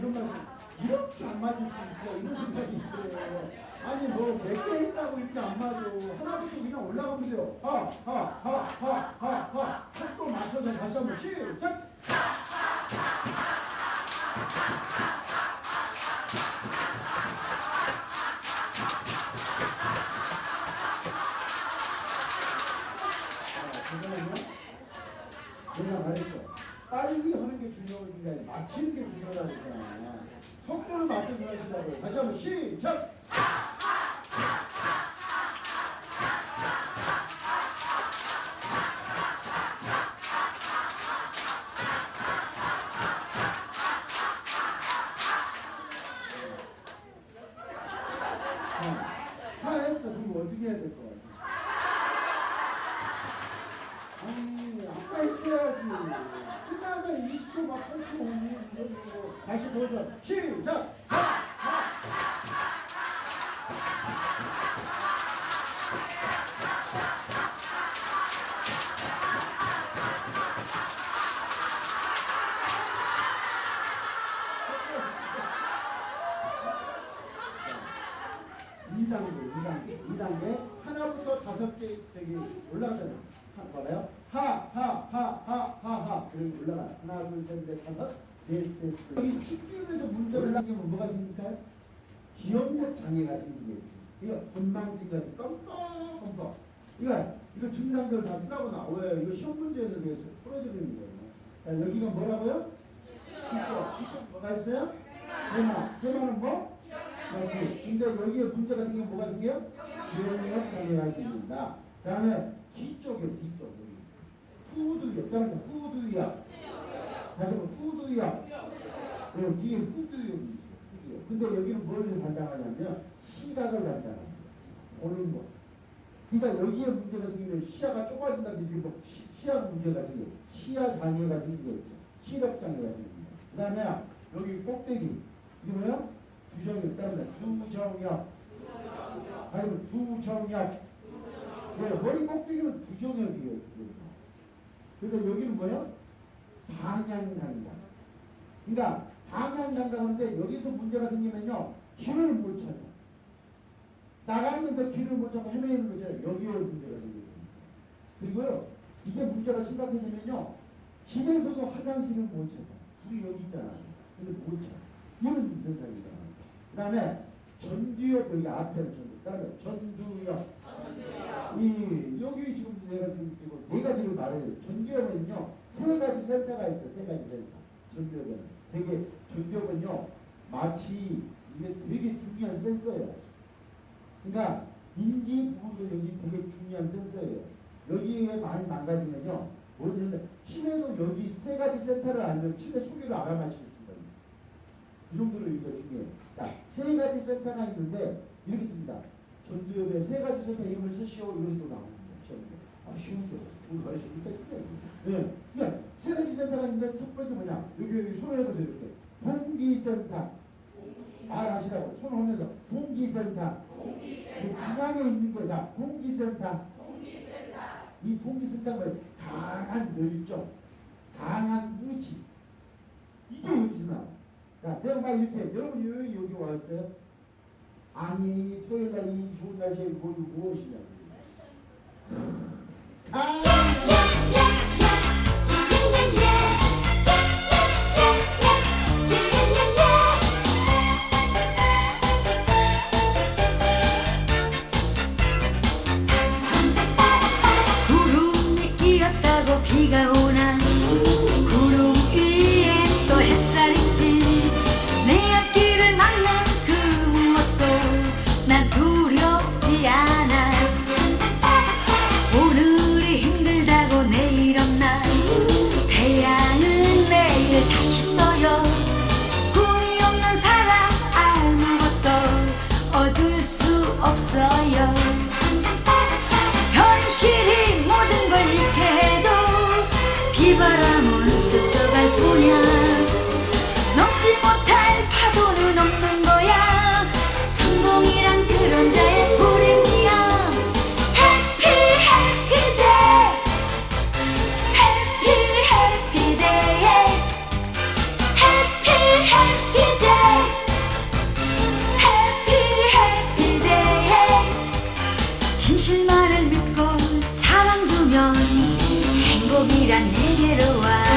이런 말씀 이렇게 안 맞을 수 있고 이런 생각이 있어요. 아니 뭐몇개 했다고 이렇게 안 맞아. 하나부터 그냥 올라가면 돼요. 하하하하하하 속도 맞춰서 다시 한번 시작. 잠깐만요. 내가 말했죠. 빨리 하는 게 중요한 게 아니라 맞히는 게 중요하다니까. 속도를 맞춰서 하시라고요. 다시 한번 시작. 자, 다 했어. 그럼 어떻게 해야 될 것 같아? 아니, 아까 했어야지. 끝나면 20초 막 설치 오니, 이러고 다시 도전. 시작! 이단계이단계이단계 하나부터 다섯 개 되게 올라가잖아요. 하, 봐봐요. 하, 하, 하, 하, 그리고 올라가. 하나, 둘, 셋, 넷, 다섯, 넷, 셋. 여기 축기에서 문제를 생기면 뭐가 생길까요? 기억력 장애가 생기겠지. 이거 건망증가 껌껌껌껌. 이거 이거 증상들 다 쓰라고 나와요. 이거 시험 문제에서 그래서 풀어드리는 거예요. 자, 여기가 뭐라고요? 기껏. 기껏 뭐가 있어요? 대마. 대마는 뭐? 맞지. 근데 여기에 문제가 생기면 뭐가 생겨요? 기억력 장애가 생긴다. 다음에 뒤쪽에 뒤쪽 여기 후두엽. 다음에 후두엽. 다시 한번. 여기에 후두엽이 있어요. 후두엽. 근데 여기는 뭘 담당하냐면 시각을 담당합니다. 보는 거. 그러니까 여기에 문제가 생기면 시야가 좁아진다는 얘기고 뭐 시, 시야 문제가 생겨. 시야 장애가 생기겠죠. 시력 장애가 생깁니다. 그 다음에 여기 꼭대기. 이게 뭐야? 두정엽. 다음에 두정엽. 아니면 두정엽. 네, 머리 꼭대기는 두정엽이에요. 그래서 여기는 뭐야? 방향단다. 그러니까 방향단다 하는데 여기서 문제가 생기면요. 길을 못 찾아. 나갔는데 길을 못 찾고 헤매는 거잖아요. 여기에 문제가 생기거든요. 그리고요, 이게 문제가 심각해지면요, 집에서도 화장실을 못 찾아. 불이 여기 있잖아. 근데 못 찾아. 이런 현상이다. 그 다음에 전두엽, 여기 앞에는 전두, 그 다음에 전두엽. 이, 여기 지금 내가 지금 이거 네 가지를 말해요. 전두엽은요, 세 가지 센터가 있어요. 세 가지 센터. 전두엽은. 되게, 전두엽은요, 마치 이게 되게 중요한 센서예요. 그러니까 인지 부분도 여기 되게 중요한 센서예요. 여기에 많이 망가지면요. 모르는데 치매도 여기 세 가지 센터를 알면 치매 소개를 알아맞힐 수가 있어요. 이 정도로 이거 중요해요. 자, 세 가지 센터가 있는데 이렇게 씁니다. 전두엽에 세 가지 센터 이름을 쓰시오 이런 거 나옵니다. 시험에. 아, 쉬운데. 좋은 거 하시니까 네. 그러니까 세 가지 센터가 있는데 첫 번째 뭐냐? 여기, 여기 손을 해보세요. 이렇게. 동기센터. 말 하시라고. 손 하면서 동기센터. 그 중앙에 있는 거다. 공기센터. 이 공기센터가? 강한 열정, 강한 무지. 이게 나와. 자, 내가 막 이렇게, 여러분 여기, 여기 왔어요? 아니, 토요일 날 이 좋은 날씨에 거기 무엇이냐 이란 내게로 와